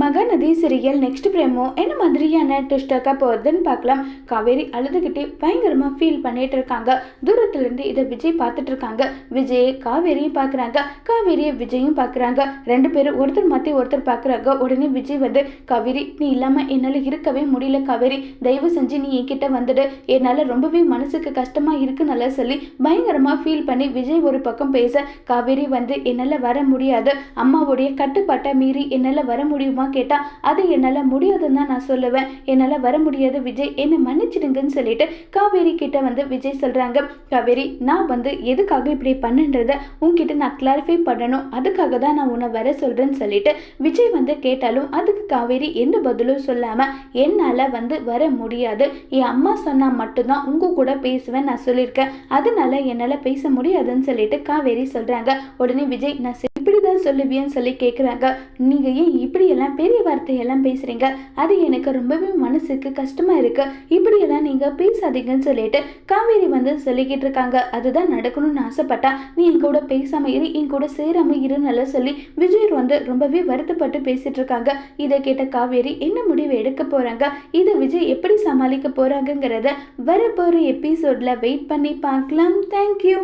Mahanadi serial next பிரேமோ என்ன மாதிரியான ட்விஸ்டாக போகிறதுன்னு பார்க்கலாம். காவேரி அழுதுகிட்டே பயங்கரமாக ஃபீல் பண்ணிட்டு இருக்காங்க. தூரத்துலேருந்து இதை விஜய் பார்த்துட்டு இருக்காங்க. விஜய் காவேரியும் பார்க்குறாங்க. காவேரியை விஜயும் பார்க்குறாங்க. ரெண்டு பேரும் ஒருத்தர் மாற்றி ஒருத்தர் பார்க்குறாங்க உடனே விஜய் வந்து காவேரி நீ இல்லாமல் என்னால் இருக்கவே முடியல காவேரி. தயவு செஞ்சு நீ என்கிட்ட வந்துடு. என்னால் ரொம்பவே மனசுக்கு கஷ்டமாக இருக்குன்னு சொல்லி பயங்கரமாக ஃபீல் பண்ணி விஜய் ஒரு பக்கம் பேச காவேரி வந்து என்னால் வர முடியாது. அம்மாவுடைய கட்டுப்பாட்டை மீறி என்னால் வர முடியுமா? கேட்டா அது என்னால் முடியாதுன்னு தான் நான் சொல்லுவேன். என்னால் வர முடியாது விஜய். என்னை மன்னிச்சிடுங்கன்னு சொல்லிட்டு காவேரி கிட்ட வந்து விஜய் சொல்கிறாங்க காவேரி நான் வந்து எதுக்காக இப்படி பண்ணுன்றத உன்கிட்ட நான் கிளாரிஃபை பண்ணணும். அதுக்காக தான் நான் உன்னை வர சொல்கிறேன்னு சொல்லிட்டு விஜய் வந்து கேட்டாலும் அதுக்கு காவேரி எந்த பதிலும் சொல்லாமல் என்னால் வந்து வர முடியாது. என் அம்மா சொன்னால் மட்டும்தான் உங்கள் கூட பேசுவேன் நான் சொல்லியிருக்கேன். அதனால என்னால் பேச முடியாதுன்னு சொல்லிட்டு காவேரி சொல்கிறாங்க உடனே விஜய் நான் சொல்லுவியன்னு சொல்லி கேட்குறாங்க நீங்கள் ஏன் இப்படியெல்லாம் பெரிய வார்த்தையெல்லாம் பேசுகிறீங்க அது எனக்கு ரொம்பவே மனசுக்கு கஷ்டமாக இருக்கு. இப்படியெல்லாம் நீங்கள் பேசாதீங்கன்னு சொல்லிட்டு காவேரி வந்து சொல்லிக்கிட்டு இருக்காங்க. அதுதான் நடக்கணும்னு ஆசைப்பட்டா நீ என் கூட பேசாம இரு என் கூட சேராம இருன்னு சொல்லி விஜய் வந்து ரொம்பவே வருத்தப்பட்டு பேசிட்டு இருக்காங்க. இதை கேட்ட காவேரி என்ன முடிவு எடுக்க போகிறாங்க இதை விஜய் எப்படி சமாளிக்க போகிறாங்கங்கிறத வரப்போகிற எபிசோடில் வெயிட் பண்ணி பார்க்கலாம். தேங்க்யூ